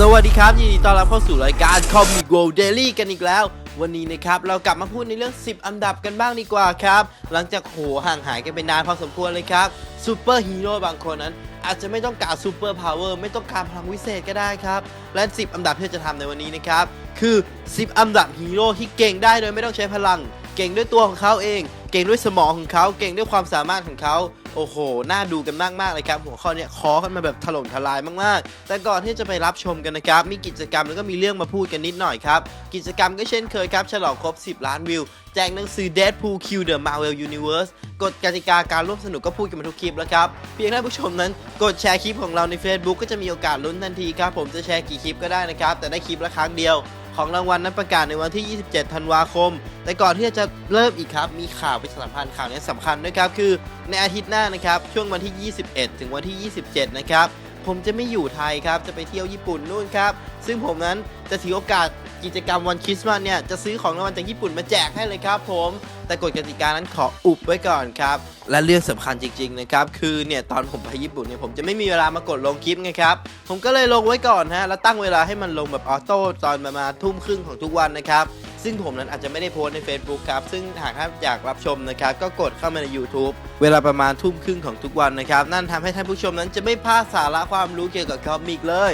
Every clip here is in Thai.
สวัสดีครับ ยินดีต้อนรับเข้าสู่รายการ Comic World Daily กันอีกแล้ว วันนี้นะครับ เรากลับมาพูดในเรื่อง 10 อันดับกันบ้างดีกว่าครับ หลังจากโหห่างหายกันไปนานพอสมควรเลยครับซูเปอร์ฮีโร่บางคนนั้น อาจจะไม่ต้องการซูเปอร์พาวเวอร์ไม่ต้องการพลังวิเศษก็ได้ครับ และ 10 อันดับที่จะทำในวันนี้นะครับ คือ 10 อันดับฮีโร่ที่เก่งได้โดยไม่ต้องใช้พลัง เก่งด้วยตัวของเขาเอง เก่งด้วยสมองของเขาเก่งด้วยความสามารถของเขา โอ้โห น่าดูกันมากๆเลยครับ หัวข้อเนี้ยคอกันมาแบบถล่มทลายมากๆ แต่ก่อนที่จะไปรับชมกันนะครับ มีกิจกรรมแล้วก็มีเรื่องมาพูดกันนิดหน่อยครับ กิจกรรมก็เช่นเคยครับ ฉลองครบ 10 ล้านวิว แจกหนังสือ Deadpool Q The Marvel Universe กฎกติกาการร่วมสนุกก็พูดกันมาทุกคลิปแล้วครับ เพียงท่านผู้ชมนั้นกดแชร์คลิปของเราใน Facebook ก็จะมีโอกาสลุ้นทันทีครับ ผมจะแชร์กี่คลิปก็ได้นะครับ แต่ได้คลิปละครั้งเดียว ของรางวัลนั้นประกาศในวันที่ 27 ธันวาคม แต่ก่อนที่จะเริ่มอีกครับ มีข่าวประชาสัมพันธ์ข่าวนี้สำคัญด้วยครับ คือในอาทิตย์หน้านะครับ ช่วงวันที่ 21 ถึงวันที่ 27 นะครับ ผมจะไม่อยู่ไทยครับ จะไปเที่ยวญี่ปุ่นนู่นครับ ซึ่งผมนั้นจะถือโอกาสกิจกรรมวันคริสต์มาสเนี่ย จะซื้อของรางวัลจากญี่ปุ่นมาแจกให้เลยครับผม แต่กฎกติกานั้นขออุบไว้ก่อนครับ และเรื่องสำคัญจริง ๆ นะครับ คือเนี่ยตอนผมไปญี่ปุ่นเนี่ยผมจะไม่มีเวลามากดลงคลิปไงครับ ผมก็เลยลงไว้ก่อนฮะ แล้วตั้งเวลาให้มันลงแบบออโต้ตอนประมาณทุ่มครึ่งของทุกวันนะครับ ซึ่งผมนั้นอาจจะไม่ได้โพสใน Facebook ครับ ซึ่งหากท่านอยากรับชมนะครับ ก็กดเข้ามาใน YouTube เวลาประมาณทุ่มครึ่งของทุกวันนะครับ นั่นทำให้ท่านผู้ชมนั้นจะไม่พลาดสาระความรู้เกี่ยวกับคอมิกเลย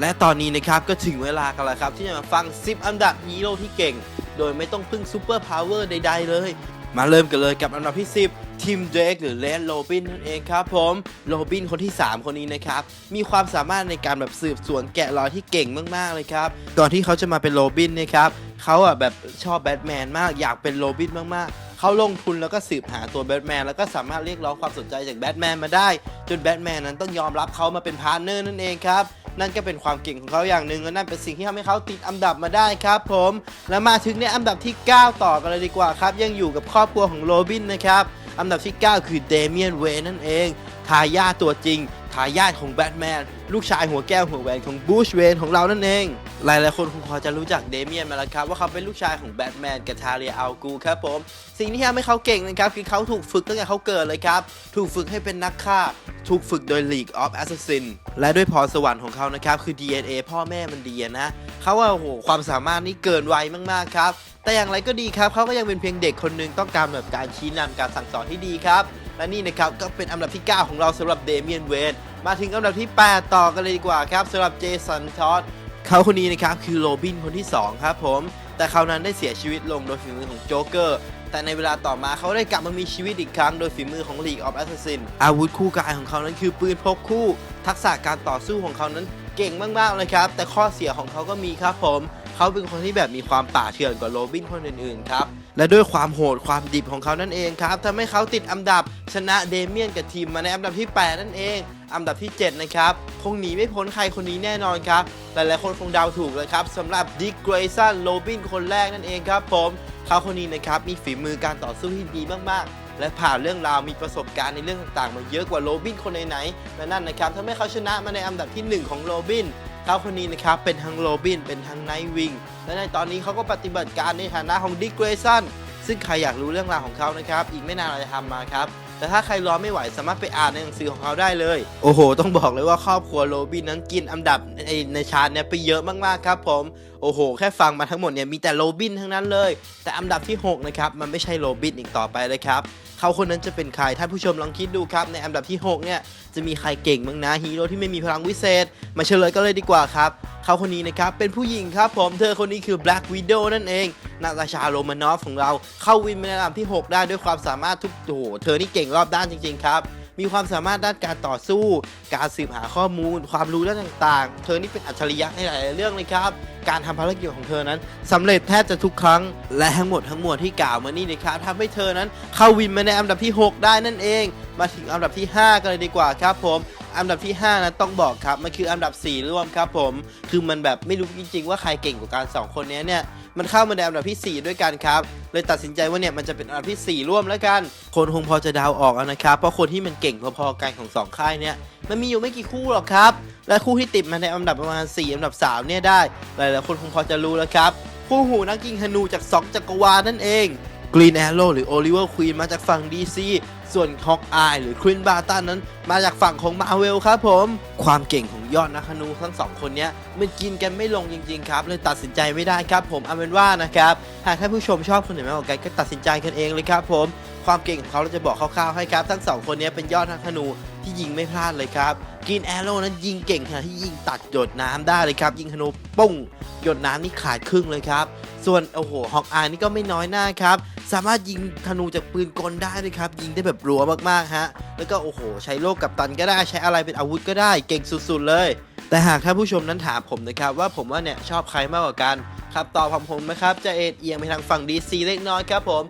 และตอนนี้นะครับก็ถึงเวลากันแล้วครับ ที่จะมาฟัง 10 อันดับฮีโร่ที่เก่ง โดยไม่ต้องพึ่งซูเปอร์พาวเวอร์ใดๆเลย มาเริ่มกันเลยกับอันดับที่ 10ทีมเดรกหรือเลนโรบินนั่นเองครับผมโรบินคนที่ 3 คนนี้นะครับ มีความสามารถในการแบบสืบสวนแกะรอยที่เก่งมาก ๆ เลยครับ ก่อนที่เขาจะมาเป็นโรบินเนะครับ เขาอะแบบชอบแบทแมนมากอยากเป็นโรบินมากๆเขาลงทุนแล้วก็สืบหาตัวแบทแมนแล้วก็สามารถเรียกร้องความสนใจจากแบทแมนมาได้ จนแบทแมนนั้นต้องยอมรับเขามาเป็นพาร์ทเนอร์นั่นเองครับนั่นก็เป็นความเก่งของเขาอย่างหนึ่งและนั่นเป็นสิ่งที่ทำให้เขาติดอันดับมาได้ครับผมและมาถึงในอันดับที่ 9 ต่อกันเลยดีกว่าครับยังอยู่กับครอบครัวของโรบินนะครับอันดับที่ 9 คือเดเมียนเวย์นั่นเองทายาตัวจริง ทายาทของแบทแมนลูกชายหัวแก้วหัวแหวนของบูชเวนของเรานั่นเอง หลายๆคนคงพอจะรู้จักเดเมียนมาแล้วครับ ว่าเขาเป็นลูกชายของแบทแมนกับทาเรียอัลกูครับผม สิ่งที่ทำให้เขาเก่งนะครับ คือเขาถูกฝึกตั้งแต่เขาเกิดเลยครับ ถูกฝึกให้เป็นนักฆ่า ถูกฝึกโดย League of Assassin และด้วยพรสวรรค์ของเขานะครับ คือ DNA พ่อแม่มันดีนะเขาว่าโอ้โหความสามารถนี่เกินวัยมากๆครับแต่อย่างไรก็ดีครับเขาก็ยังเป็นเพียงเด็กคนหนึ่งต้องการแบบการชี้นำการสั่งสอนที่ดีครับ และนี่นะครับก็เป็นอันดับที่ 9 ของเราสำหรับเดเมียนเวนมาถึงอันดับที่ 8 ต่อกันเลยดีกว่าครับสำหรับเจสันทอดเขาคนนี้นะครับคือโรบินคนที่ 2 ครับผม แต่เขานั้นได้เสียชีวิตลงโดยฝีมือของโจ๊กเกอร์แต่ในเวลาต่อมาเขาได้กลับมามีชีวิตอีกครั้งโดยฝีมือของ League of Assassin อาวุธคู่กายของเขานั้นคือปืนพกคู่ ทักษะการต่อสู้ของเขานั้นเก่งมากๆเลยครับ แต่ข้อเสียของเขาก็มีครับผม เขาเป็นคนที่แบบมีความป่าเถื่อนกว่าโรบินคนอื่นๆครับ และด้วยความโหดความดิบของเขานั่นเองครับทำให้เขาติดอันดับชนะเดเมียนกับทีมมาในอันดับที่ 8 นั่นเอง อันดับที่ 7 นะครับคงหนีไม่พ้นใครคนนี้แน่นอนครับ หลายๆคนคงเดาถูกเลยครับสำหรับดิกเกรซันโรบินคนแรกนั่นเองครับผมเขาคนนี้นะครับมีฝีมือการต่อสู้ที่ดีมากๆ และผ่านเรื่องราวมีประสบการณ์ในเรื่องต่างๆ มาเยอะกว่าโรบินคนไหนๆและนั่นนะครับทำให้เขาชนะมาในอันดับทีหนึ่1 ของโรบิน เขาคนนี้นะครับเป็นทั้งโรบินเป็นทั้งไนท์วิงและในตอนนี้เขาก็ปฏิบัติการในฐานะของดิกเกรซันซึ่งใครอยากรู้เรื่องราวของเขานะครับ อีกไม่นานเราจะทำมาครับ แต่ถ้าใครรอไม่ไหวสามารถไปอ่านในหนังสือของเขาได้เลย โอ้โห ต้องบอกเลยว่าครอบครัวโรบินนั้นกินอันดับในในชาร์ตเนี่ยไปเยอะมากๆครับผม โอ้โห แค่ฟังมาทั้งหมดเนี่ยมีแต่โรบินทั้งนั้นเลย แต่อันดับที่ 6 นะครับ มันไม่ใช่โรบินอีกต่อไปเลยครับ เขาคนนั้นจะเป็นใครท่านผู้ชมลองคิดดูครับ ในอันดับที่ 6 เนี่ย จะมีใครเก่งบ้างนะฮีโร่ที่ไม่มีพลังวิเศษ มาเฉลยกันเลยดีกว่าครับ เขาคนนี้นะครับ เป็นผู้หญิงครับผมเธอคนนี้คือ Black Widow นั่นเองนาตาชาโรมานอฟของเราเข้าวินในอันดับที่ 6 ได้ด้วยความสามารถทุกโอ้โหเธอนี่เก่งรอบด้านจริงๆครับ มีความสามารถด้านการต่อสู้ การสืบหาข้อมูล ความรู้ด้านต่างๆ เธอนี่เป็นอัจฉริยะในหลายๆเรื่องเลยครับ การทำภารกิจของเธอนั้นสำเร็จแทบจะทุกครั้ง และทั้งหมดทั้งมวลที่กล่าวมานี่นะครับทำให้เธอนั้นเข้าวินมาในอันดับที่ 6 ได้นั่นเอง มาถึงอันดับที่ 5 กันเลยดีกว่าครับผมอันดับที่5นั้นต้องบอกครับมันคืออันดับ 4 ร่วมครับผม คือมันแบบไม่รู้จริงๆว่าใครเก่งกว่ากันสองคนนี้เนี่ย มันเข้ามาในอันดับที่ 4 ด้วยกันครับ เลยตัดสินใจว่าเนี่ยมันจะเป็นอันดับที่ 4 ร่วมแล้วกัน คนคงพอจะเดาออกนะครับ เพราะคนที่มันเก่งพอๆกันของสองค่ายเนี่ยมันมีอยู่ไม่กี่คู่หรอกครับ และคู่ที่ติดมาในอันดับประมาณ 4 อันดับ 3 เนี่ยได้ หลายๆคนคงพอจะรู้แล้วครับ คู่หูนักยิงธนูจาก 2 จักรวาลนั่นเอง Green Arrow หรือ Oliver Queen มาจากฝั่ง DC ส่วน Hawkeye หรือ Clint Barton นั้น มาจากฝั่งของ Marvel ครับผมความเก่งของยอดนักธนูทั้งสองคนนี้มันกินกันไม่ลงจริงๆครับเลยตัดสินใจไม่ได้ครับผมเอาเป็นว่านะครับหากท่านผู้ชมชอบคนไหนมากกว่ากันก็ตัดสินใจกันเองเลยครับผมความเก่งของเขาเราจะบอกคร่าวๆให้ครับทั้งสองคนนี้เป็นยอดนักธนูที่ยิงไม่พลาดเลยครับกินแอโร่นั้นยิงเก่งขนาดที่ยิงตัดหยดน้ำได้เลยครับ ยิงธนูปุ้งหยดน้ำนี่ขาดครึ่งเลยครับ ส่วนโอ้โหฮอกอายนี่ก็ไม่น้อยหน้าครับ สามารถยิงธนูจากปืนกลได้เลยครับ ยิงได้แบบรัวมากๆฮะ แล้วก็โอ้โห ใช้โลกกับตันก็ได้ ใช้อะไรเป็นอาวุธก็ได้ เก่งสุดๆเลย แต่หากท่านผู้ชมนั้นถามผมนะครับ ว่าผมว่าเนี่ยชอบใครมากกว่ากันครับตอบของผมนะครับจะเอ็นเอียงไปทางฝั่ง DC เล็กน้อยครับผม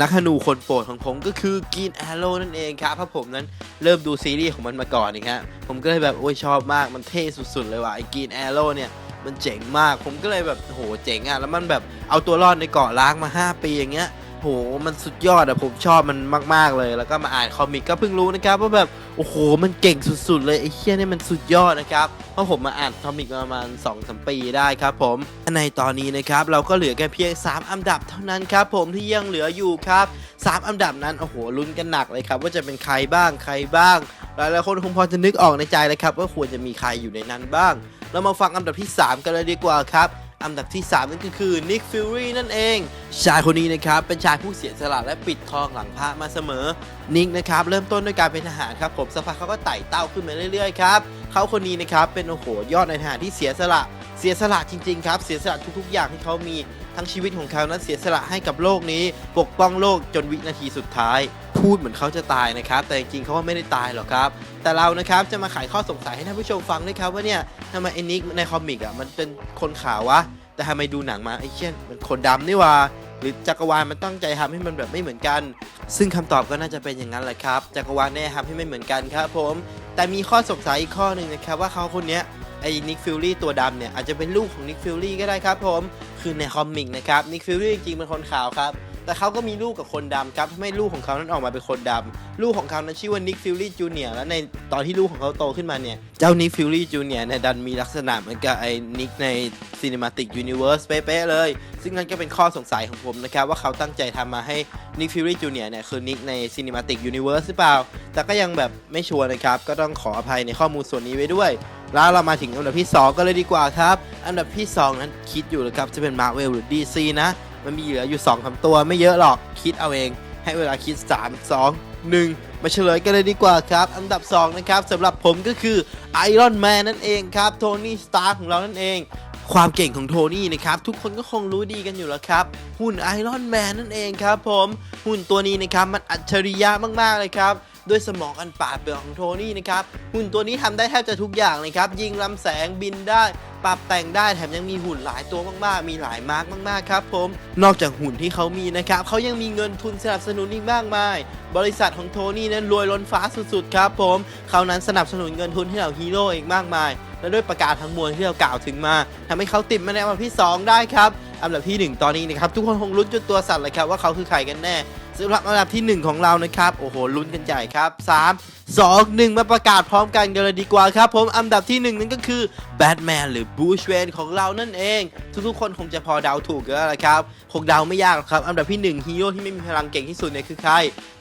นักธนูคนโปรดของผมก็คือ Green Arrow นั่นเองครับเพราะผมนั้นเริ่มดูซีรีส์ของมันมาก่อนนี่ครับผมก็เลยแบบโอ้ยชอบมากมันเท่สุดๆเลยว่ะไอ้ Green Arrow เนี่ยมันเจ๋งมาก ผมก็เลยแบบโหเจ๋งอะแล้วมันแบบเอาตัวรอดในเกาะล้างมา 5 ปีอย่างเงี้ย หมันสุดยอดอะผมชอบมันมาก ๆ เลย แล้วก็มาอ่านคอมิกก็เพิ่งรู้นะครับว่าแบบโอ้โหมันเก่งสุด ๆ เลยไอ้เคี้ยนี่มันสุดยอดนะครับเพราะผมมาอ่านคอมิกประมาณ2อสปีได้ครับผมในตอนนี้นะครับเราก็เหลือแค่เพียง 3 อันดับเท่านั้นครับผมที่ยังเหลืออยู่ครับ3อันดับนั้นโอ้โหลุ้นกันหนักเลยครับว่าจะเป็นใครบ้างใครบ้างหลายๆคนคงพอจะนึกออกในใจเลยครับว่าควรจะมีใครอยู่ในนั้นบ้าง เรามาฟังอันดับที่ 3 กันเลยดีกว่าครับ อันดับที่ 3 นั่นก็คือ Nick Fury นั่นเอง ชายคนนี้นะครับ เป็นชายผู้เสียสละและปิดทองหลังพระมาเสมอ นิกนะครับ เริ่มต้นด้วยการเป็นทหารครับผมสักพักเขาก็ไต่เต้าขึ้นมาเรื่อยๆครับเขาคนนี้นะครับเป็นโอ้โหยอดในทหารที่เสียสละเสียสละจริงๆครับ เสียสละทุกๆ อย่างที่เขามีทั้งชีวิตของเขานั้นเสียสละให้กับโลกนี้ ปกป้องโลกจนวินาทีสุดท้าย พูดเหมือนเขาจะตายนะครับ แต่จริงๆเขาว่าไม่ได้ตายหรอกครับ แต่เรานะครับจะมาไขข้อสงสัยให้ท่านผู้ชมฟังด้วยครับว่าเนี่ยทำไมไอ้นิกในคอมิกอะมันเป็นคนขาววะ แต่ทำไมดูหนังมาไอ้เชี่ยมันคนดำนี่ว่าหรือจักรวาลมันตั้งใจทำให้มันแบบไม่เหมือนกัน ซึ่งคำตอบก็น่าจะเป็นอย่างนั้นแหละครับ จักรวาลแน่ทำให้ไม่เหมือนกันครับผม แต่มีข้อสงสัยอีกข้อหนึ่งนะครับว่าเขาคนเนี้ยไอ้นิกฟิลลี่ตัวดำเนี่ยอาจจะเป็นลูกของนิกฟิลลี่ก็ได้ครับผม คือในคอมิกนะครับนิกฟิลลี่จริงๆเป็นคนขาวครับ แต่เขาก็มีลูกกับคนดำครับทำให้ลูกของเขานั้นออกมาเป็นคนดำลูกของเขานั้นชื่อว่านิกฟิลลี่จูเนียร์และในตอนที่ลูกของเขาโตขึ้นมาเนี่ยเจ้านิกฟิลลี่จูเนียร์เนี่ยดันมีลักษณะเหมือนกับไอ้นิกใน Cinematic Universe เป๊ะๆเลย ซึ่งนั่นก็เป็นข้อสงสัยของผมนะครับว่าเขาตั้งใจทำมาให้นิกฟิลลี่จูเนียร์เนี่ยคือนิกใน Cinematic Universe หรือเปล่า แต่ก็ยังแบบไม่ชัวร์นะครับก็ต้องขออภัยในข้อมูลส่วนนี้ไว้ด้วยแล้วเรามาถึงอันดับที่ 2 ก็เลยดีกว่าครับ อันดับที่ 2 นั้นคิดอยู่เลยครับจะเป็น Marvel หรือ DC นะ มันมีเหลืออยู่2องสาตัวไม่เยอะหรอกคิดเอาเอง ให้เวลาคิด 3 2 1 มาเฉลยกันเลยดีกว่าครับ อันดับ 2 นะครับสำหรับผมก็คือไอรอนแมนนั่นเองครับโทนี่สตาร์ของเรานั่นเองความเก่งของโทนี่นะครับทุกคนก็คงรู้ดีกันอยู่แล้วครับ หุ่นไอรอนแมนนั่นเองครับผมหุ่นตัวนี้นะครับมันอัจฉริยะมากๆเลยครับด้วยสมองอันปราเปรื่องของโทนี่นะครับหุ่นตัวนี้ทำได้แทบจะทุกอย่างเลยครับยิงลำแสงบินได้ ปรับแต่งได้แถมยังมีหุ่นหลายตัวมากๆ มีหลายมาร์กมากๆครับผม นอกจากหุ่นที่เขามีนะครับเขายังมีเงินทุนสนับสนุนอีกมากมาย บริษัทของโทนี่นั้นรวยล้นฟ้าสุดๆครับผมเขานั้นสนับสนุนเงินทุนให้เหล่าฮีโร่อีกมากมาย และด้วยประกาศทั้งมวลที่เรากล่าวถึงมาทำให้เขาติดมาในอันดับที่ 2 ได้ครับ อันดับทีหนึ่1 ตอนนี้นะครับทุกคนคงลุ้นจนตัวสั่นเลยครับว่าเขาคือใครกันแน่ สำหรับอันดับที่ 1 ของเรานะครับ โอ้โห ลุ้นกันใหญ่ครับ 3 2 1 มาประกาศพร้อมกันกันเลยดีกว่าครับผมอันดับที่ 1 นั่นก็คือแบทแมนหรือบูชเวนของเรานั่นเอง ทุกๆ คนคงจะพอเดาถูกกันแล้วละครับคงเดาไม่ยากครับ อันดับที่1ฮีโร่ที่ไม่มีพลังเก่งที่สุดเนี่ยคือใคร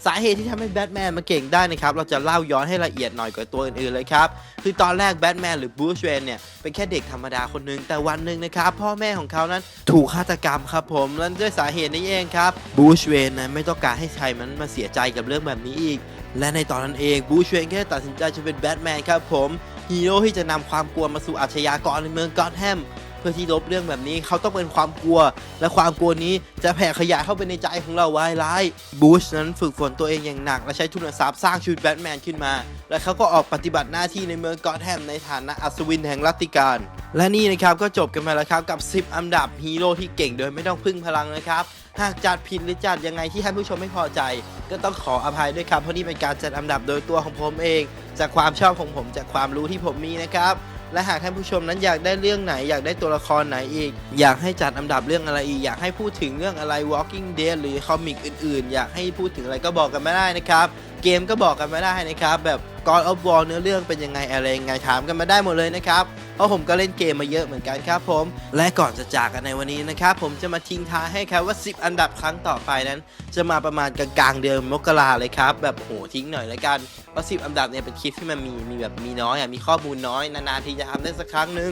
สาเหตุที่ทำให้แบทแมนมาเก่งได้นะครับ เราจะเล่าย้อนให้ละเอียดหน่อยกว่าตัวอื่นๆเลยครับ คือตอนแรกแบทแมนหรือบูชเวนเนี่ยเป็นแค่เด็กธรรมดาคนหนึ่งแต่วันหนึ่งนะครับพ่อแม่ของเขานั้นถูกฆาตกรรมครับผมและด้วยสาเหตุนี้เองครับบูชเวนนั้นไม่ต้องการให้ใครมันมาเสียใจกับเรื่องแบบนี้อีก และในตอนนั้นเองบูชเวนแค่ตัดสินใจจะเป็นแบทแมนครับผมฮีโร่ที่จะนำความกลัวมาสู่อาชญากรในเมืองกอตแฮมเพื่อที่ลบเรื่องแบบนี้เขาต้องเป็นความกลัว และความกลัวนี้จะแผ่ขยายเข้าไปในใจของเราไว้ร้ายบูชนั้นฝึกฝนตัวเองอย่างหนัก และใช้ทุนทรัพย์สร้างชุดแบทแมนขึ้นมา และเขาก็ออกปฏิบัติหน้าที่ในเมืองกอตแฮมในฐานะอัศวินแห่งรัตติการ และนี่นะครับก็จบกันมาแล้วครับกับ 10 อันดับฮีโร่ที่เก่งโดยไม่ต้องพึ่งพลังนะครับ หากจัดผิดหรือจัดยังไงที่ท่านผู้ชมไม่พอใจ ก็ต้องขออภัยด้วยครับเพราะนี่เป็นการจัดอันดับโดยตัวของผมเอง จากความชอบของผมจากความรู้ที่ผมมีนะครับและหากท่านผู้ชมนั้นอยากได้เรื่องไหนอยากได้ตัวละครไหนอีก อยากให้จัดอันดับเรื่องอะไรอีก อยากให้พูดถึงเรื่องอะไร Walking Dead หรือคอมิกอื่นๆ อยากให้พูดถึงอะไรก็บอกกันมาได้นะครับ เกมก็บอกกันมาได้นะครับ แบบ God of War เนื้อเรื่องเป็นยังไงอะไรยังไงถามกันมาได้หมดเลยนะครับ เพราะผมก็เล่นเกมมาเยอะเหมือนกันครับผม และก่อนจะจากกันในวันนี้นะครับผมจะมาทิ้งท้ายให้ครับว่า 10 อันดับครั้งต่อไปนั้น จะมาประมาณกลางเดือนมกราเลยครับแบบโหทิ้งหน่อยละกันเพราะ10 อันดับเนี่ยเป็นคลิปที่มันมีมีแบบมีน้อยอะมีข้อมูลน้อยนานๆทีจะทำได้สักครั้งหนึ่ง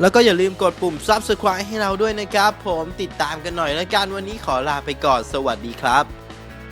แล้วก็อย่าลืมกดปุ่ม subscribe ให้เราด้วยนะครับ ผมติดตามกันหน่อยละกันวันนี้ขอลาไปก่อนสวัสดีครับ